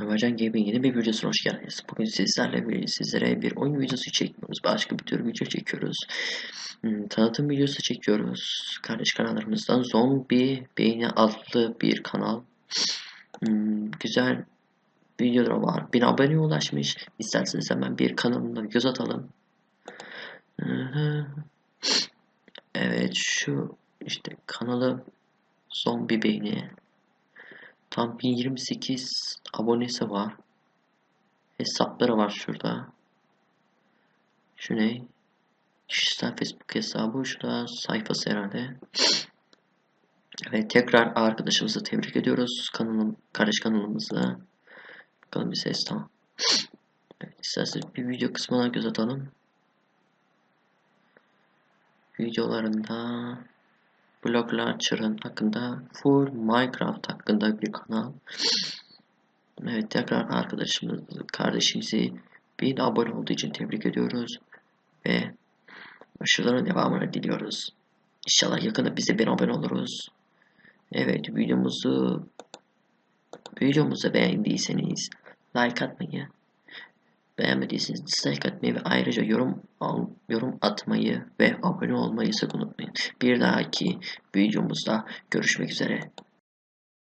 Ömercan Gaming yeni bir videosuna hoş geldiniz. Bugün sizlerle bir, sizlere bir oyun videosu çekmiyoruz. Başka bir tür video çekiyoruz. Hmm, tanıtım videosu çekiyoruz. Kardeş kanallarımızdan Zombi Beyni adlı bir kanal. Hmm, güzel videolar var. 1000 aboneye ulaşmış. İsterseniz hemen bir kanalına göz atalım. Evet şu işte kanalı Zombi Beyni. Tam 1028 abonesi var. Hesapları var şurada. Şu ne? Kişisel Facebook hesabı. Şu da sayfası herhalde. Ve tekrar arkadaşımızı tebrik ediyoruz. Kanalım, kardeş kanalımızı. Bakalım bir ses tamam. Evet, isterseniz bir video kısmına göz atalım. Videolarında Blog Launcher'ın hakkında full Minecraft hakkında bir kanal. Evet tekrar arkadaşımız, kardeşimizi bin abone olduğu için tebrik ediyoruz. Ve başarıların devamını diliyoruz. İnşallah yakında bize bin abone oluruz. Evet videomuzu videomuzu beğendiyseniz like atmayı beğenmediyseniz dislike atmayı ve ayrıca yorum al, yorum atmayı ve abone olmayı sakın unutmayın. Bir dahaki videomuzda görüşmek üzere.